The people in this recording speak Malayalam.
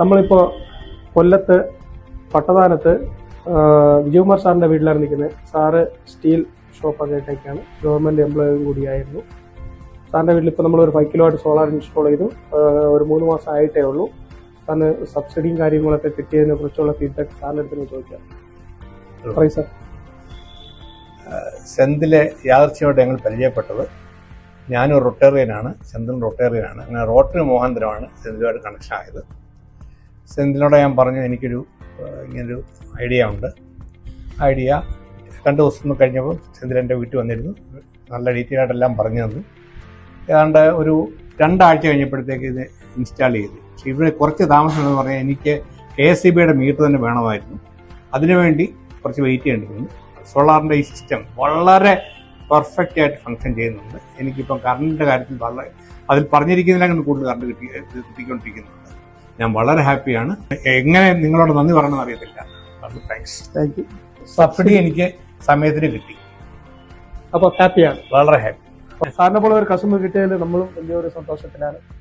നമ്മളിപ്പോൾ കൊല്ലത്ത് പട്ടദാനത്ത് വിജയകുമാർ സാറിന്റെ വീട്ടിലാണ് നിൽക്കുന്നത്. സാറ് സ്റ്റീൽ ഷോപ്പൊക്കെ ആയിട്ടൊക്കെയാണ് ഗവൺമെന്റ് എംപ്ലോയും കൂടിയായിരുന്നു. സാറിന്റെ വീട്ടിൽ ഇപ്പോൾ നമ്മൾ ഒരു ഫൈവ് കിലോ ആയിട്ട് സോളാർ ഇൻസ്റ്റാൾ ചെയ്തു. ഒരു മൂന്ന് മാസം ആയിട്ടേ ഉള്ളൂ. സാറിന് സബ്സിഡിയും കാര്യങ്ങളൊക്കെ കിട്ടിയതിനെ കുറിച്ചുള്ള ഫീഡ്ബാക്ക് സാറിന്റെ അടുത്ത് നിന്ന് ചോദിക്കാം. പറയും സാർ. സെന്തിലെ യാദർച്ഛയോടെ ഞങ്ങൾ പരിചയപ്പെട്ടത് ഞാനൊരു റൊട്ടേറിയനാണ് ചന്ദ്രൻ റൊട്ടേറിയനാണ് അങ്ങനെ റോട്ടറി മോഹന്തരമാണ് സെന്തിലുമായിട്ട് കണക്ഷൻ ആയത്. സെന്തിലിനോട് ഞാൻ പറഞ്ഞു എനിക്കൊരു ഇങ്ങനൊരു ഐഡിയ ഉണ്ട്. ഐഡിയ രണ്ട് ദിവസം കഴിഞ്ഞപ്പോൾ സെന്തിൽ എന്റെ വീട്ടിൽ വന്നിരുന്നു. നല്ല ഡീറ്റെയിൽ ആയിട്ടെല്ലാം പറഞ്ഞു തന്നു. ഏതാണ്ട് ഒരു രണ്ടാഴ്ച കഴിഞ്ഞപ്പോഴത്തേക്ക് ഇത് ഇൻസ്റ്റാൾ ചെയ്തു. പക്ഷേ ഇവിടെ കുറച്ച് താമസം എന്ന് പറഞ്ഞാൽ എനിക്ക് കെ എസ് സി ബിയുടെ മീറ്റർ തന്നെ വേണമായിരുന്നു. അതിനുവേണ്ടി കുറച്ച് വെയിറ്റ് ചെയ്യേണ്ടി വന്നു സോളാറിന്റെ ഈ സിസ്റ്റം വളരെ പെർഫെക്റ്റ് ആയിട്ട് ഫങ്ഷൻ ചെയ്യുന്നുണ്ട്. എനിക്കിപ്പം കറണ്ടിന്റെ കാര്യത്തിൽ വളരെ അതിൽ പറഞ്ഞിരിക്കുന്നതിലും കൂടുതൽ കറണ്ട് കിട്ടി കിട്ടിക്കൊണ്ടിരിക്കുന്നുണ്ട്. ഞാൻ വളരെ ഹാപ്പിയാണ്. എങ്ങനെ നിങ്ങളോട് നന്ദി പറയണമെന്ന് അറിയത്തില്ല. താങ്ക്സ് താങ്ക് യു സബ്സിഡി എനിക്ക് സമയത്തിന് കിട്ടി. അപ്പോൾ ഹാപ്പിയാണ്. വളരെ ഹാപ്പി. സാറിനെ പോലെ ഒരു കസ്റ്റമർ കിട്ടിയാൽ നമ്മളും വലിയൊരു സന്തോഷത്തിലാണ്.